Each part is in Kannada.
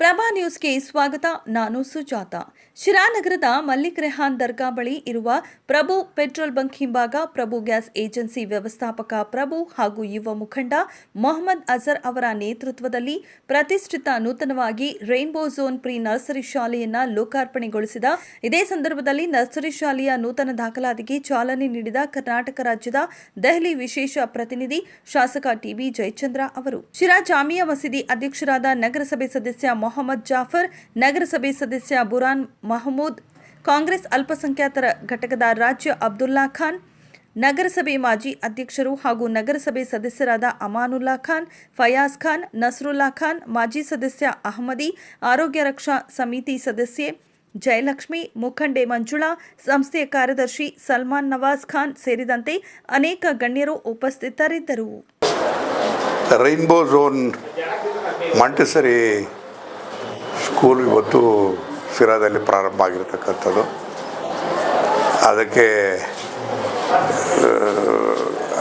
ಪ್ರಭಾ ನ್ಯೂಸ್ಗೆ ಸ್ವಾಗತ. ನಾನು ಸುಜಾತ. ಶಿರಾನಗರದ ಮಲ್ಲಿಕ್ ರೆಹಾನ್ ದರ್ಗಾ ಬಳಿ ಇರುವ ಪ್ರಭು ಪೆಟ್ರೋಲ್ ಬಂಕ್ ಹಿಂಭಾಗ ಪ್ರಭು ಗ್ಯಾಸ್ ಏಜೆನ್ಸಿ ವ್ಯವಸ್ಥಾಪಕ ಪ್ರಭು ಹಾಗೂ ಯುವ ಮುಖಂಡ ಮೊಹಮ್ಮದ್ ಅಜರ್ ಅವರ ನೇತೃತ್ವದಲ್ಲಿ ಪ್ರತಿಷ್ಠಿತ ನೂತನವಾಗಿ ರೈನ್ಬೋ ಝೋನ್ ಪ್ರಿ ನರ್ಸರಿ ಶಾಲೆಯನ್ನ ಲೋಕಾರ್ಪಣೆಗೊಳಿಸಿದ. ಇದೇ ಸಂದರ್ಭದಲ್ಲಿ ನರ್ಸರಿ ಶಾಲೆಯ ನೂತನ ದಾಖಲಾತಿಗೆ ಚಾಲನೆ ನೀಡಿದ ಕರ್ನಾಟಕ ರಾಜ್ಯದ ದೆಹಲಿ ವಿಶೇಷ ಪ್ರತಿನಿಧಿ ಶಾಸಕ ಟಿಬಿ ಜಯಚಂದ್ರ ಅವರು. ಶಿರಾ ಜಾಮಿಯಾ ಮಸೀದಿ ಅಧ್ಯಕ್ಷರಾದ ನಗರಸಭೆ ಸದಸ್ಯ ಮೊಹಮ್ಮದ್ ಜಾಫರ್, ನಗರಸಭೆ ಸದಸ್ಯ ಬುರಾನ್ ಮಹಮೂದ್, ಕಾಂಗ್ರೆಸ್ ಅಲ್ಪಸಂಖ್ಯಾತರ ಘಟಕದ ರಾಜ್ಯ ಅಬ್ದುಲ್ಲಾ ಖಾನ್, ನಗರಸಭೆ ಮಾಜಿ ಅಧ್ಯಕ್ಷರು ಹಾಗೂ ನಗರಸಭೆ ಸದಸ್ಯರಾದ ಅಮಾನುಲ್ಲಾ ಖಾನ್, ಫಯಾಜ್ ಖಾನ್, ನಸ್ರುಲ್ಲಾ ಖಾನ್, ಮಾಜಿ ಸದಸ್ಯ ಅಹಮದಿ, ಆರೋಗ್ಯ ರಕ್ಷಾ ಸಮಿತಿ ಸದಸ್ಯೆ ಜಯಲಕ್ಷ್ಮಿ, ಮುಖಂಡೆ ಮಂಜುಳಾ, ಸಂಸ್ಥೆಯ ಕಾರ್ಯದರ್ಶಿ ಸಲ್ಮಾನ್ ನವಾಜ್ ಖಾನ್ ಸೇರಿದಂತೆ ಅನೇಕ ಗಣ್ಯರು ಉಪಸ್ಥಿತರಿದ್ದರು. ರೈನ್ಬೋ ಝೋನ್ ಮಾಂಟೆಸರಿ ಸ್ಕೂಲ್ ಇವತ್ತು ಸಿರಾದಲ್ಲಿ ಪ್ರಾರಂಭ ಆಗಿರತಕ್ಕಂಥದ್ದು. ಅದಕ್ಕೆ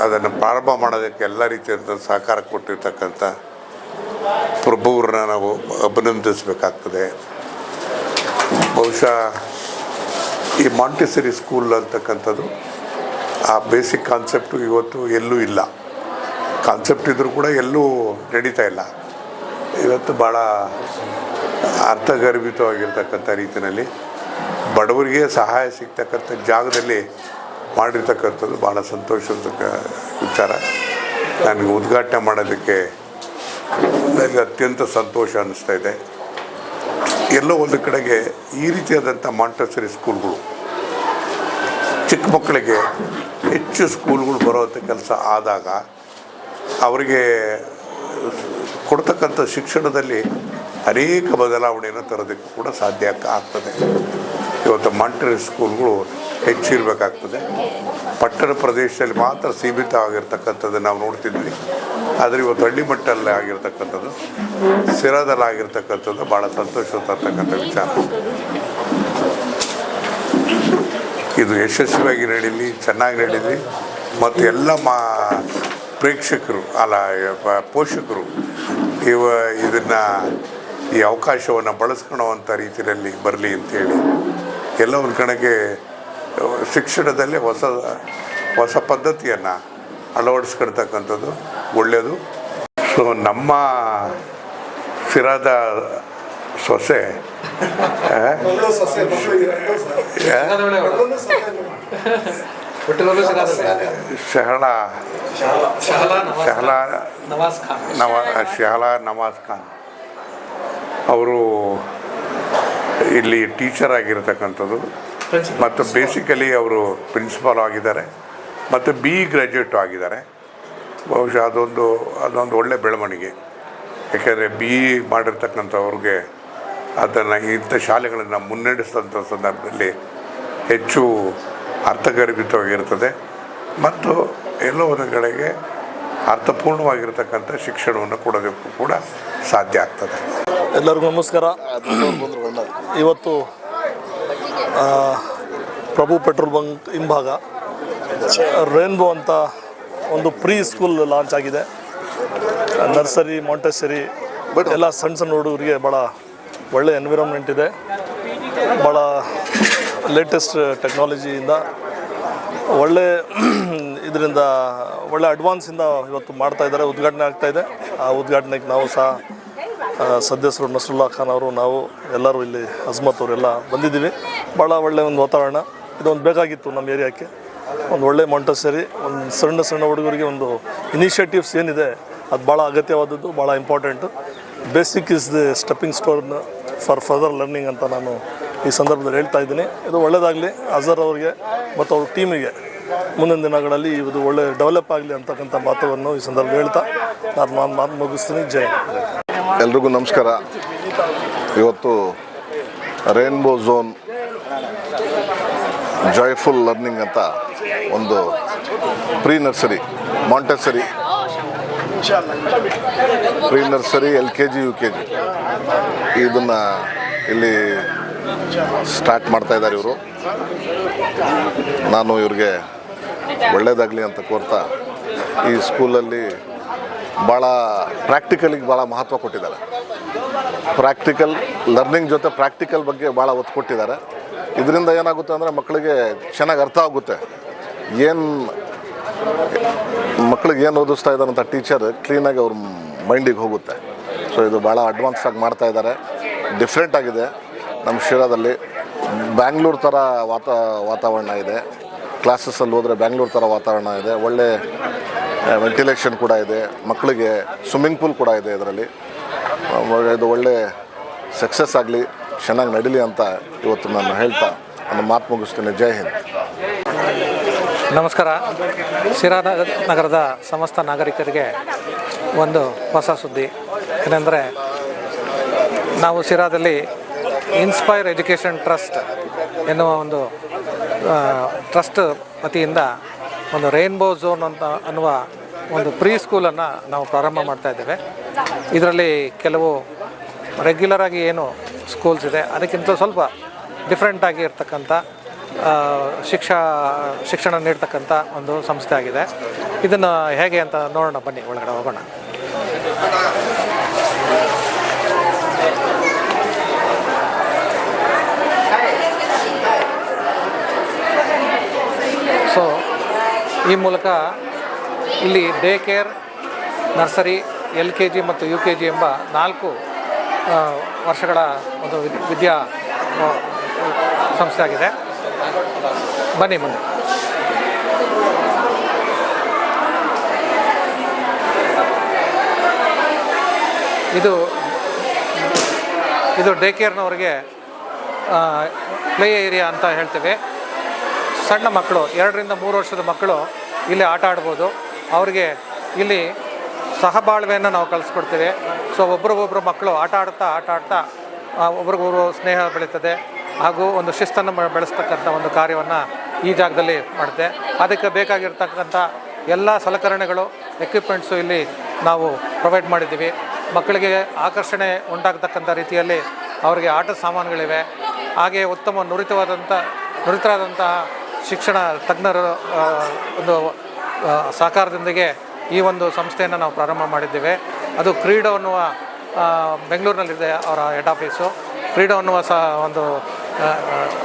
ಅದನ್ನು ಪ್ರಾರಂಭ ಮಾಡೋದಕ್ಕೆ ಎಲ್ಲ ರೀತಿಯಾದ ಸಹಕಾರ ಕೊಟ್ಟಿರ್ತಕ್ಕಂಥ ಪ್ರಭುವ್ರನ್ನ ನಾವು ಅಭಿನಂದಿಸಬೇಕಾಗ್ತದೆ. ಬಹುಶಃ ಈ ಮಾಂಟಿಸರಿ ಸ್ಕೂಲ್ ಅಂತಕ್ಕಂಥದ್ದು ಆ ಬೇಸಿಕ್ ಕಾನ್ಸೆಪ್ಟು ಇವತ್ತು ಎಲ್ಲೂ ಇಲ್ಲ. ಕಾನ್ಸೆಪ್ಟ್ ಇದ್ದರೂ ಕೂಡ ಎಲ್ಲೂ ನಡೀತಾ ಇಲ್ಲ. ಇವತ್ತು ಭಾಳ ಅರ್ಥಗರ್ಭಿತವಾಗಿರ್ತಕ್ಕಂಥ ರೀತಿಯಲ್ಲಿ ಬಡವರಿಗೆ ಸಹಾಯ ಸಿಗ್ತಕ್ಕಂಥ ಜಾಗದಲ್ಲಿ ಮಾಡಿರ್ತಕ್ಕಂಥದ್ದು ಭಾಳ ಸಂತೋಷದ ವಿಚಾರ. ನನಗೆ ಉದ್ಘಾಟನೆ ಮಾಡೋದಕ್ಕೆ ನನಗೆ ಅತ್ಯಂತ ಸಂತೋಷ ಅನ್ನಿಸ್ತಾ ಇದೆ. ಎಲ್ಲೋ ಒಂದು ಕಡೆಗೆ ಈ ರೀತಿಯಾದಂಥ ಮಾಂಟಸರಿ ಸ್ಕೂಲ್ಗಳು ಚಿಕ್ಕ ಮಕ್ಕಳಿಗೆ ಹೆಚ್ಚು ಸ್ಕೂಲ್ಗಳು ಬರೋವಂಥ ಕೆಲಸ ಆದಾಗ ಅವರಿಗೆ ಕೊಡ್ತಕ್ಕಂಥ ಶಿಕ್ಷಣದಲ್ಲಿ ಅನೇಕ ಬದಲಾವಣೆಯನ್ನು ತರೋದಕ್ಕೆ ಕೂಡ ಸಾಧ್ಯ ಆಗ್- ಆಗ್ತದೆ. ಇವತ್ತು ಮಾಂಟರಿ ಸ್ಕೂಲ್ಗಳು ಹೆಚ್ಚಿರಬೇಕಾಗ್ತದೆ. ಪಟ್ಟಣ ಪ್ರದೇಶದಲ್ಲಿ ಮಾತ್ರ ಸೀಮಿತ ಆಗಿರ್ತಕ್ಕಂಥದ್ದು ನಾವು ನೋಡ್ತಿದ್ವಿ. ಆದರೆ ಇವತ್ತು ಹಳ್ಳಿ ಮಟ್ಟಲ್ಲೇ ಆಗಿರ್ತಕ್ಕಂಥದ್ದು, ಸಿರಾದಲ್ಲಿ ಆಗಿರ್ತಕ್ಕಂಥದ್ದು ಭಾಳ ಸಂತೋಷ ತರ್ತಕ್ಕಂಥ ವಿಚಾರ. ಇದು ಯಶಸ್ವಿಯಾಗಿ ನಡೀಲಿ, ಚೆನ್ನಾಗಿ ನಡೀಲಿ. ಮತ್ತು ಎಲ್ಲ ಮಾ, ಪ್ರೇಕ್ಷಕರು, ಅಲ್ಲ ಪೋಷಕರು ಇವ ಇದನ್ನು ಈ ಅವಕಾಶವನ್ನು ಬಳಸ್ಕೊಳ್ಳೋವಂಥ ರೀತಿಯಲ್ಲಿ ಬರಲಿ ಅಂತೇಳಿ ಎಲ್ಲ ಒಂದು ಶಿಕ್ಷಣದಲ್ಲೇ ಶಿಕ್ಷಣದಲ್ಲಿ ಹೊಸ ಹೊಸ ಪದ್ಧತಿಯನ್ನು ಅಳವಡಿಸ್ಕೊಳ್ತಕ್ಕಂಥದ್ದು ಒಳ್ಳೆಯದು ಸೊ ನಮ್ಮ ಸಿರಾದ ಸೊಸೆ ಹುಟ್ಟಿರೋದು ಶಹಳ ಶಹಲಾ ನವಾಜ್ ಖಾನ್. ನವ ಶಹಲಾ ನವಾಜ್ ಖಾನ್. ಅವರು ಇಲ್ಲಿ ಟೀಚರ್ ಆಗಿರತಕ್ಕಂಥದ್ದು. ಮತ್ತು ಬೇಸಿಕಲಿ ಅವರು ಪ್ರಿನ್ಸಿಪಾಲ್ ಆಗಿದ್ದಾರೆ. ಮತ್ತು ಬಿ ಗ್ರ್ಯಾಜುಯೇಟು ಆಗಿದ್ದಾರೆ. ಬಹುಶಃ ಅದೊಂದು ಅದೊಂದು ಒಳ್ಳೆ ಬೆಳವಣಿಗೆ. ಯಾಕೆಂದರೆ ಬಿ ಇ ಮಾಡಿರ್ತಕ್ಕಂಥವ್ರಿಗೆ ಅದನ್ನು ಇಂಥ ಶಾಲೆಗಳನ್ನು ಮುನ್ನಡೆಸಿದಂಥ ಸಂದರ್ಭದಲ್ಲಿ ಹೆಚ್ಚು ಅರ್ಥಗರ್ಭಿತವಾಗಿರ್ತದೆ ಮತ್ತು ಎಲ್ಲೋ ಒಂದು ಕಡೆಗೆ ಅರ್ಥಪೂರ್ಣವಾಗಿರ್ತಕ್ಕಂಥ ಶಿಕ್ಷಣವನ್ನು ಕೊಡೋದಕ್ಕೂ ಕೂಡ ಸಾಧ್ಯ ಆಗ್ತದೆ. ಎಲ್ಲರಿಗೂ ನಮಸ್ಕಾರ. ಇವತ್ತು ಪ್ರಭು ಪೆಟ್ರೋಲ್ ಬಂಕ್ ಹಿಂಭಾಗ ರೇನ್ಬೋ ಅಂತ ಒಂದು ಪ್ರೀ ಸ್ಕೂಲ್ ಲಾಂಚ್ ಆಗಿದೆ. ನರ್ಸರಿ ಮಾಂಟೆಸರಿ ಎಲ್ಲ ಸಣ್ಣ ಸಣ್ಣ ಹುಡುಗರಿಗೆ ಭಾಳ ಒಳ್ಳೆ ಎನ್ವಿರಾನ್ಮೆಂಟ್ ಇದೆ. ಭಾಳ ಲೇಟೆಸ್ಟ್ ಟೆಕ್ನಾಲಜಿಯಿಂದ ಒಳ್ಳೆ, ಇದರಿಂದ, ಒಳ್ಳೆ ಅಡ್ವಾನ್ಸಿಂದ ಇವತ್ತು ಮಾಡ್ತಾ ಇದ್ದಾರೆ, ಉದ್ಘಾಟನೆ ಆಗ್ತಾ ಆ ಉದ್ಘಾಟನೆಗೆ ನಾವು ಸಹ ಸದಸ್ಯರು ನಸರುಲ್ಲಾ ಖಾನ್ ಅವರು, ನಾವು ಎಲ್ಲರೂ ಇಲ್ಲಿ ಅಜ್ಮತ್ ಅವರೆಲ್ಲ ಬಂದಿದ್ದೀವಿ. ಭಾಳ ಒಳ್ಳೆಯ ಒಂದು ವಾತಾವರಣ. ಇದೊಂದು ಬೇಕಾಗಿತ್ತು ನಮ್ಮ ಏರಿಯಾಕ್ಕೆ. ಒಂದು ಒಳ್ಳೆ ಮೊಂಟಸರಿ ಒಂದು ಸಣ್ಣ ಸಣ್ಣ ಹುಡುಗರಿಗೆ ಒಂದು ಇನಿಷಿಯೇಟಿವ್ಸ್ ಏನಿದೆ, ಅದು ಭಾಳ ಅಗತ್ಯವಾದದ್ದು ಭಾಳ important basic is the stepping stone for further learning ಅಂತ ನಾನು ಈ ಸಂದರ್ಭದಲ್ಲಿ ಹೇಳ್ತಾ ಇದ್ದೀನಿ. ಇದು ಒಳ್ಳೆಯದಾಗಲಿ ಅಜರ್ ಅವರಿಗೆ ಮತ್ತು ಅವ್ರ ಟೀಮಿಗೆ ಮುಂದಿನ ದಿನಗಳಲ್ಲಿ ಇದು ಒಳ್ಳೆ ಡೆವಲಪ್ ಆಗಲಿ ಅಂತಕ್ಕಂಥ ಮಾತುವನ್ನು ಈ ಸಂದರ್ಭದಲ್ಲಿ ಹೇಳ್ತಾ ನಾನು ಮಾತು ಮಾತು ಮುಗಿಸ್ತೀನಿ. ಜೈ ಎಲ್ರಿಗೂ ನಮಸ್ಕಾರ. ಇವತ್ತು ರೇನ್ಬೋ ಝೋನ್ ಜಾಯ್ಫುಲ್ ಲರ್ನಿಂಗ್ ಅಂತ ಒಂದು pre nursery Montessori pre nursery L K G U K G ಇದನ್ನು ಇಲ್ಲಿ ಸ್ಟಾರ್ಟ್ ಮಾಡ್ತಾ ಇದ್ದಾರೆ ಇವರು. ನಾನು ಇವ್ರಿಗೆ ಒಳ್ಳೆಯದಾಗಲಿ ಅಂತ ಕೋರ್ತಾ ಈ ಸ್ಕೂಲಲ್ಲಿ ಭಾಳ ಪ್ರಾಕ್ಟಿಕಲಿಗೆ ಭಾಳ ಮಹತ್ವ ಕೊಟ್ಟಿದ್ದಾರೆ. ಪ್ರಾಕ್ಟಿಕಲ್ ಲರ್ನಿಂಗ್ ಜೊತೆ ಪ್ರಾಕ್ಟಿಕಲ್ ಬಗ್ಗೆ ಭಾಳ ಒತ್ತು ಕೊಟ್ಟಿದ್ದಾರೆ. ಇದರಿಂದ ಏನಾಗುತ್ತೆ ಅಂದರೆ ಮಕ್ಕಳಿಗೆ ಚೆನ್ನಾಗಿ ಅರ್ಥ ಆಗುತ್ತೆ. ಏನು ಮಕ್ಕಳಿಗೆ ಏನು ಓದಿಸ್ತಾ ಇದ್ದಾರೆ ಅಂತ ಟೀಚರ್ ಕ್ಲೀನಾಗಿ ಅವ್ರ ಮೈಂಡಿಗೆ ಹೋಗುತ್ತೆ. ಸೊ ಇದು ಭಾಳ ಅಡ್ವಾನ್ಸ್ ಆಗಿ ಮಾಡ್ತಾ ಇದ್ದಾರೆ. ಡಿಫ್ರೆಂಟ್ ಆಗಿದೆ. ನಮ್ಮ ಶಿರಾದಲ್ಲಿ ಬ್ಯಾಂಗ್ಳೂರು ಥರ ವಾತಾ, ವಾತಾವರಣ ಇದೆ. ಕ್ಲಾಸಸ್ಸಲ್ಲಿ ಹೋದರೆ ಬ್ಯಾಂಗ್ಳೂರು ಥರ ವಾತಾವರಣ ಇದೆ. ಒಳ್ಳೆ ವೆಂಟಿಲೇಷನ್ ಕೂಡ ಇದೆ. ಮಕ್ಕಳಿಗೆ ಸ್ವಿಮ್ಮಿಂಗ್ ಪೂಲ್ ಕೂಡ ಇದೆ ಇದರಲ್ಲಿ. ಇದು ಒಳ್ಳೆ ಸಕ್ಸಸ್ ಆಗಲಿ, ಚೆನ್ನಾಗಿ ನಡೀಲಿ ಅಂತ ಇವತ್ತು ನಾನು ಹೇಳ್ತಾ ನನ್ನ ಮಾತು ಮುಗಿಸ್ತೇನೆ. ಜೈ ಹಿಂದ್. ನಮಸ್ಕಾರ. ಶಿರಾ ನಗರದ ಸಮಸ್ತ ನಾಗರಿಕರಿಗೆ ಒಂದು ಹೊಸ ಸುದ್ದಿ. ಏನೆಂದರೆ, ನಾವು ಶಿರಾದಲ್ಲಿ ಇನ್ಸ್ಪೈರ್ ಎಜುಕೇಷನ್ ಟ್ರಸ್ಟ್ ಎನ್ನುವ ಒಂದು ಟ್ರಸ್ಟ್ ವತಿಯಿಂದ ಒಂದು ರೈನ್ಬೋ ಝೋನ್ ಅಂತ ಅನ್ನುವ ಒಂದು ಪ್ರೀ ಸ್ಕೂಲನ್ನು ನಾವು ಪ್ರಾರಂಭ ಮಾಡ್ತಾ ಇದ್ದೇವೆ. ಇದರಲ್ಲಿ ಕೆಲವು ರೆಗ್ಯುಲರ್ ಆಗಿ ಏನು ಸ್ಕೂಲ್ಸ್ ಇದೆ ಅದಕ್ಕಿಂತ ಸ್ವಲ್ಪ ಡಿಫ್ರೆಂಟ್ ಆಗಿ ಇರ್ತಕ್ಕಂಥ ಶಿಕ್ಷಾ, ಶಿಕ್ಷಣ ನೀಡ್ತಕ್ಕಂಥ ಒಂದು ಸಂಸ್ಥೆ ಆಗಿದೆ. ಇದನ್ನು ಹೇಗೆ ಅಂತ ನೋಡೋಣ ಬನ್ನಿ, ಒಳಗಡೆ ಹೋಗೋಣ ಸೊ ಈ ಮೂಲಕ ಇಲ್ಲಿ day care, nursery, L K G ಮತ್ತು ಯು ಕೆ ಜಿ ಎಂಬ ನಾಲ್ಕು ವರ್ಷಗಳ ಒಂದು ವಿದ್- ವಿದ್ಯಾ ಸಂಸ್ಥೆಯಾಗಿದೆ. ಬನ್ನಿ ಮುಂದೆ. ಇದು ಇದು ಡೇ ಕೇರ್ನವ್ರಿಗೆ ಪ್ಲೇ ಏರಿಯಾ ಅಂತ ಹೇಳ್ತೇವೆ. ಸಣ್ಣ ಮಕ್ಕಳು, ಎರಡರಿಂದ ಮೂರು ವರ್ಷದ ಮಕ್ಕಳು ಇಲ್ಲಿ ಆಟ ಆಡ್ಬೋದು. ಅವರಿಗೆ ಇಲ್ಲಿ ಸಹಬಾಳ್ವೆಯನ್ನು ನಾವು ಕಲಿಸ್ಕೊಡ್ತೀವಿ. ಸೊ ಒಬ್ರಿಗೊಬ್ರು ಮಕ್ಕಳು ಆಟ ಆಡ್ತಾ ಆಟ ಆಡ್ತಾ ಒಬ್ರಿಗೊಬ್ರು ಸ್ನೇಹ ಬೆಳೀತದೆ. ಹಾಗೂ ಒಂದು ಶಿಸ್ತನ್ನು ಬೆಳೆಸ್ತಕ್ಕಂಥ ಒಂದು ಕಾರ್ಯವನ್ನು ಈ ಜಾಗದಲ್ಲಿ ಮಾಡುತ್ತೆ ಅದಕ್ಕೆ ಬೇಕಾಗಿರ್ತಕ್ಕಂಥ ಎಲ್ಲ ಸಲಕರಣೆಗಳು ಎಕ್ವಿಪ್ಮೆಂಟ್ಸು ಇಲ್ಲಿ ನಾವು ಪ್ರೊವೈಡ್ ಮಾಡಿದ್ದೀವಿ. ಮಕ್ಕಳಿಗೆ ಆಕರ್ಷಣೆ ಉಂಟಾಗತಕ್ಕಂಥ ರೀತಿಯಲ್ಲಿ ಅವರಿಗೆ ಆಟದ ಸಾಮಾನುಗಳಿವೆ. ಹಾಗೆ ಉತ್ತಮ ನುರಿತವಾದಂಥ, ನುರಿತರಾದಂತಹ ಶಿಕ್ಷಣ ತಜ್ಞರ ಒಂದು ಸಹಕಾರದೊಂದಿಗೆ ಈ ಒಂದು ಸಂಸ್ಥೆಯನ್ನು ನಾವು ಪ್ರಾರಂಭ ಮಾಡಿದ್ದೇವೆ. ಅದು ಕ್ರೀಡೋ ಅನ್ನುವ ಬೆಂಗಳೂರಿನಲ್ಲಿದೆ ಅವರ ಹೆಡ್ ಆಫೀಸು ಕ್ರೀಡೋ ಅನ್ನುವ ಸಹ ಒಂದು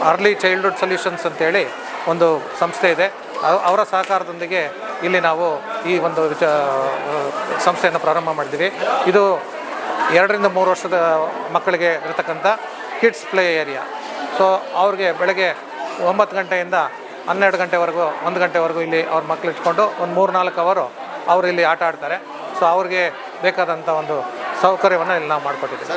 ಅರ್ಲಿ ಚೈಲ್ಡ್ಹುಡ್ ಸೊಲ್ಯೂಷನ್ಸ್ ಅಂತೇಳಿ ಒಂದು ಸಂಸ್ಥೆ ಇದೆ. ಅವ್- ಅವರ ಸಹಕಾರದೊಂದಿಗೆ ಇಲ್ಲಿ ನಾವು ಈ ಒಂದು ಸಂಸ್ಥೆಯನ್ನು ಪ್ರಾರಂಭ ಮಾಡಿದ್ದೀವಿ. ಇದು ಎರಡರಿಂದ ಮೂರು ವರ್ಷದ ಮಕ್ಕಳಿಗೆ ಇರತಕ್ಕಂಥ ಕಿಡ್ಸ್ ಪ್ಲೇ ಏರಿಯಾ ಸೊ ಅವ್ರಿಗೆ ಬೆಳಗ್ಗೆ ಒಂಬತ್ತು ಗಂಟೆಯಿಂದ ಹನ್ನೆರಡು ಗಂಟೆವರೆಗೂ, ಒಂದು ಗಂಟೆವರೆಗೂ ಇಲ್ಲಿ ಅವ್ರ ಮಕ್ಳು ಇಟ್ಕೊಂಡು ಒಂದು ಮೂರು ನಾಲ್ಕು ಅವರು ಅವರು ಇಲ್ಲಿ ಆಟ ಆಡ್ತಾರೆ. ಸೊ ಅವ್ರಿಗೆ ಬೇಕಾದಂಥ ಒಂದು ಸೌಕರ್ಯವನ್ನು ಇಲ್ಲಿ ನಾವು ಮಾಡಿಕೊಟ್ಟಿದ್ದೀವಿ.